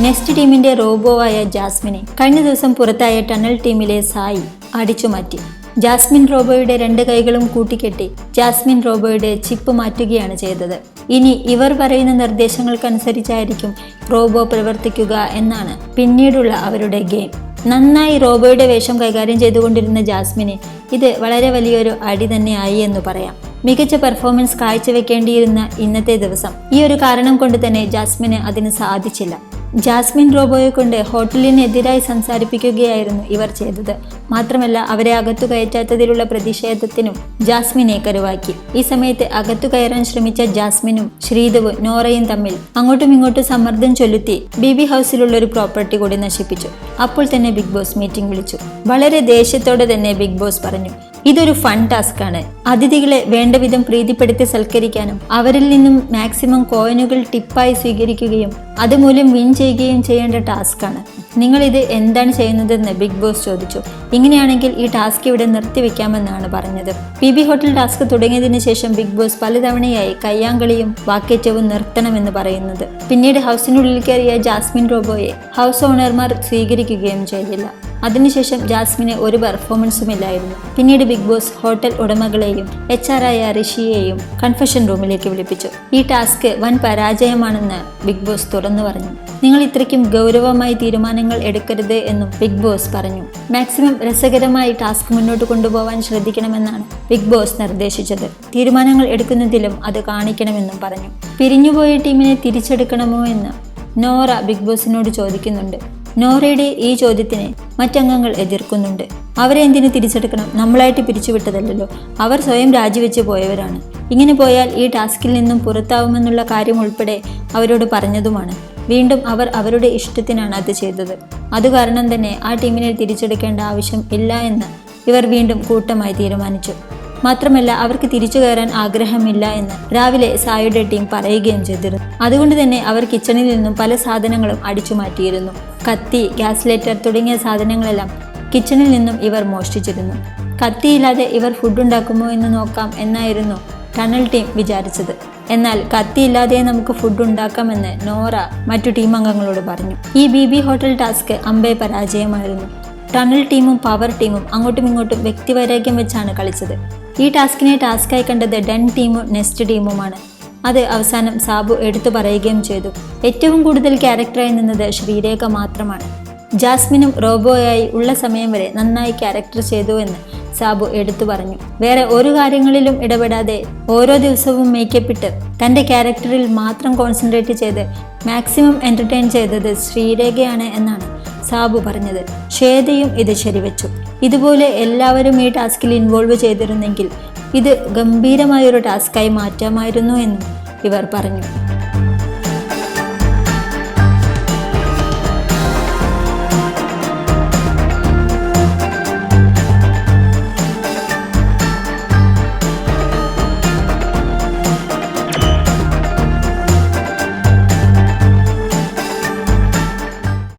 Next ടീമിന്റെ robo ആയ ജാസ്മിനെ കഴിഞ്ഞ ദിവസം പുറത്തായ ടണൽ ടീമിലെ സായി അടിച്ചു മാറ്റി ജാസ്മിൻ റോബോയുടെ രണ്ട് കൈകളും കൂട്ടിക്കെട്ടി ജാസ്മിൻ റോബോയുടെ ചിപ്പ് മാറ്റുകയാണ് ചെയ്തത്. ഇനി ഇവർ പറയുന്ന നിർദ്ദേശങ്ങൾക്കനുസരിച്ചായിരിക്കും റോബോ പ്രവർത്തിക്കുക എന്നാണ് പിന്നീടുള്ള അവരുടെ ഗെയിം. നന്നായി റോബോയുടെ വേഷം കൈകാര്യം ചെയ്തുകൊണ്ടിരുന്ന ജാസ്മിന് ഇത് വളരെ വലിയൊരു അടി തന്നെയായി എന്ന് പറയാം. മികച്ച പെർഫോമൻസ് കാഴ്ചവെക്കേണ്ടിയിരുന്ന ഇന്നത്തെ ദിവസം. ഈ ഒരു കാരണം കൊണ്ട് തന്നെ ജാസ്മിന് അതിന് സാധിച്ചില്ല. ജാസ്മിൻ റോബോയെ കൊണ്ട് ഹോട്ടലിനെതിരായി സംസാരിപ്പിക്കുകയായിരുന്നു ഇവർ ചെയ്തത്. മാത്രമല്ല അവരെ അകത്തു കയറ്റാത്തതിലുള്ള പ്രതിഷേധത്തിനും ജാസ്മിനെ കരുവാക്കി. ഈ സമയത്ത് അകത്തു കയറാൻ ശ്രമിച്ച ജാസ്മിനും ശ്രീധവും നോറയും തമ്മിൽ അങ്ങോട്ടും ഇങ്ങോട്ടും സമ്മർദ്ദം ചൊല്ലുത്തി ബി ബി ഹൗസിലുള്ള ഒരു പ്രോപ്പർട്ടി കൂടി നശിപ്പിച്ചു. അപ്പോൾ തന്നെ ബിഗ് ബോസ് മീറ്റിംഗ് വിളിച്ചു. വളരെ ദേഷ്യത്തോടെ തന്നെ ബിഗ് ബോസ് പറഞ്ഞു ഇതൊരു ഫൺ ടാസ്ക് ആണ്. അതിഥികളെ വേണ്ട വിധം പ്രീതിപ്പെടുത്തി സൽക്കരിക്കാനും അവരിൽ നിന്നും മാക്സിമം കോയിനുകൾ ടിപ്പായി സ്വീകരിക്കുകയും അതുമൂലം വിൻ ചെയ്യുകയും ചെയ്യേണ്ട ടാസ്ക് ആണ്. നിങ്ങൾ ഇത് എന്താണ് ചെയ്യുന്നതെന്ന് ബിഗ് ബോസ് ചോദിച്ചു. ഇങ്ങനെയാണെങ്കിൽ ഈ ടാസ്ക് ഇവിടെ നിർത്തിവെക്കാമെന്നാണ് പറഞ്ഞത്. പി ബി ഹോട്ടൽ ടാസ്ക് തുടങ്ങിയതിന് ശേഷം ബിഗ് ബോസ് പലതവണയായി കയ്യാങ്കളിയും വാക്കേറ്റവും നിർത്തണമെന്ന് പറയുന്നത്. പിന്നീട് ഹൗസിനുള്ളിൽ കയറിയ ജാസ്മിൻ റോബോയെ ഹൗസ് ഓണർമാർ സ്വീകരിക്കുകയും ചെയ്തില്ല. അതിനുശേഷം ജാസ്മിന് ഒരു പെർഫോമൻസും ഇല്ലായിരുന്നു പിന്നീട് ബിഗ് ബോസ് ഹോട്ടൽ ഉടമകളെയും എച്ച് ആർ ആയ ഋഷിയെയും കൺഫഷൻ റൂമിലേക്ക് വിളിപ്പിച്ചു. ഈ ടാസ്ക് വൻ പരാജയമാണെന്ന് ബിഗ് ബോസ് തുറന്നു പറഞ്ഞു. നിങ്ങൾ ഇത്രയ്ക്കും ഗൗരവമായി തീരുമാനങ്ങൾ എടുക്കരുത് എന്നും ബിഗ് ബോസ് പറഞ്ഞു. മാക്സിമം രസകരമായി ടാസ്ക് മുന്നോട്ട് കൊണ്ടുപോകാൻ ശ്രദ്ധിക്കണമെന്നാണ് ബിഗ് ബോസ് നിർദ്ദേശിച്ചത്. തീരുമാനങ്ങൾ എടുക്കുന്നതിലും അത് കാണിക്കണമെന്നും പറഞ്ഞു. പിരിഞ്ഞുപോയ ടീമിനെ തിരിച്ചെടുക്കണമോ എന്ന് നോറ ബിഗ് ബോസിനോട് ചോദിക്കുന്നുണ്ട്. നോറയുടെ ഈ ചോദ്യത്തിന് മറ്റംഗങ്ങൾ എതിർക്കുന്നുണ്ട്. അവരെ എന്തിനു തിരിച്ചെടുക്കണം? നമ്മളായിട്ട് പിരിച്ചുവിട്ടതല്ലല്ലോ. അവർ സ്വയം രാജിവെച്ച് പോയവരാണ്. ഇങ്ങനെ പോയാൽ ഈ ടാസ്കിൽ നിന്നും പുറത്താവുമെന്നുള്ള കാര്യം ഉൾപ്പെടെ അവരോട് പറഞ്ഞതുമാണ്. വീണ്ടും അവർ അവരുടെ ഇഷ്ടത്തിനാണ് അത് ചെയ്തത്. അതുകാരണം തന്നെ ആ ടീമിനെ തിരിച്ചെടുക്കേണ്ട ആവശ്യം ഇല്ല എന്ന് ഇവർ വീണ്ടും കൂട്ടമായി തീരുമാനിച്ചു. മാത്രമല്ല അവർക്ക് തിരിച്ചു കയറാൻ ആഗ്രഹമില്ല എന്ന് രാവിലെ സായുടെ ടീം പറയുകയും ചെയ്തിരുന്നു. അതുകൊണ്ട് തന്നെ അവർ കിച്ചണിൽ നിന്നും പല സാധനങ്ങളും അടിച്ചു മാറ്റിയിരുന്നു. കത്തി ഗ്യാസ് ലൈറ്റർ തുടങ്ങിയ സാധനങ്ങളെല്ലാം കിച്ചണിൽ നിന്നും ഇവർ മോഷ്ടിച്ചിരുന്നു. കത്തിയില്ലാതെ ഇവർ ഫുഡ് ഉണ്ടാക്കുമോ എന്ന് നോക്കാം എന്നായിരുന്നു ടണൽ ടീം വിചാരിച്ചത്. എന്നാൽ കത്തിയില്ലാതെ നമുക്ക് ഫുഡ് ഉണ്ടാക്കാമെന്ന് നോറ മറ്റു ടീം അംഗങ്ങളോട് പറഞ്ഞു. ഈ ബി ബി ഹോട്ടൽ ടാസ്ക് അമ്പേ പരാജയമായിരുന്നു. ടണൽ ടീമും പവർ ടീമും അങ്ങോട്ടും ഇങ്ങോട്ടും വ്യക്തിവൈരാഗ്യം വെച്ചാണ് കളിച്ചത്. ഈ ടാസ്കിനെ ടാസ്കായി കണ്ടത് ഡൺ ടീമും നെസ്റ്റ് ടീമുമാണ്. അത് അവസാനം സാബു എടുത്തു പറയുകയും ചെയ്തു. ഏറ്റവും കൂടുതൽ ക്യാരക്ടറായി നിന്നത് ശ്രീരേഖ മാത്രമാണ്. ജാസ്മിനും റോബോയായി ഉള്ള സമയം വരെ നന്നായി ക്യാരക്ടർ ചെയ്തു എന്ന് സാബു എടുത്തു പറഞ്ഞു. വേറെ ഒരു കാര്യങ്ങളിലും ഇടപെടാതെ ഓരോ ദിവസവും മേക്കപ്പ് ഇട്ട് തന്റെ ക്യാരക്ടറിൽ മാത്രം കോൺസെൻട്രേറ്റ് ചെയ്ത് മാക്സിമം എന്റർടൈൻ ചെയ്തത് ശ്രീരേഖയാണ് എന്നാണ് സാബു പറഞ്ഞത്. ശ്വേതയും ഇത് ശരിവെച്ചു. ഇതുപോലെ എല്ലാവരും ഈ ടാസ്കിൽ ഇൻവോൾവ് ചെയ്തിരുന്നെങ്കിൽ ഇത് ഗംഭീരമായൊരു ടാസ്ക്കായി മാറ്റാമായിരുന്നു എന്ന് ഇവർ പറഞ്ഞു.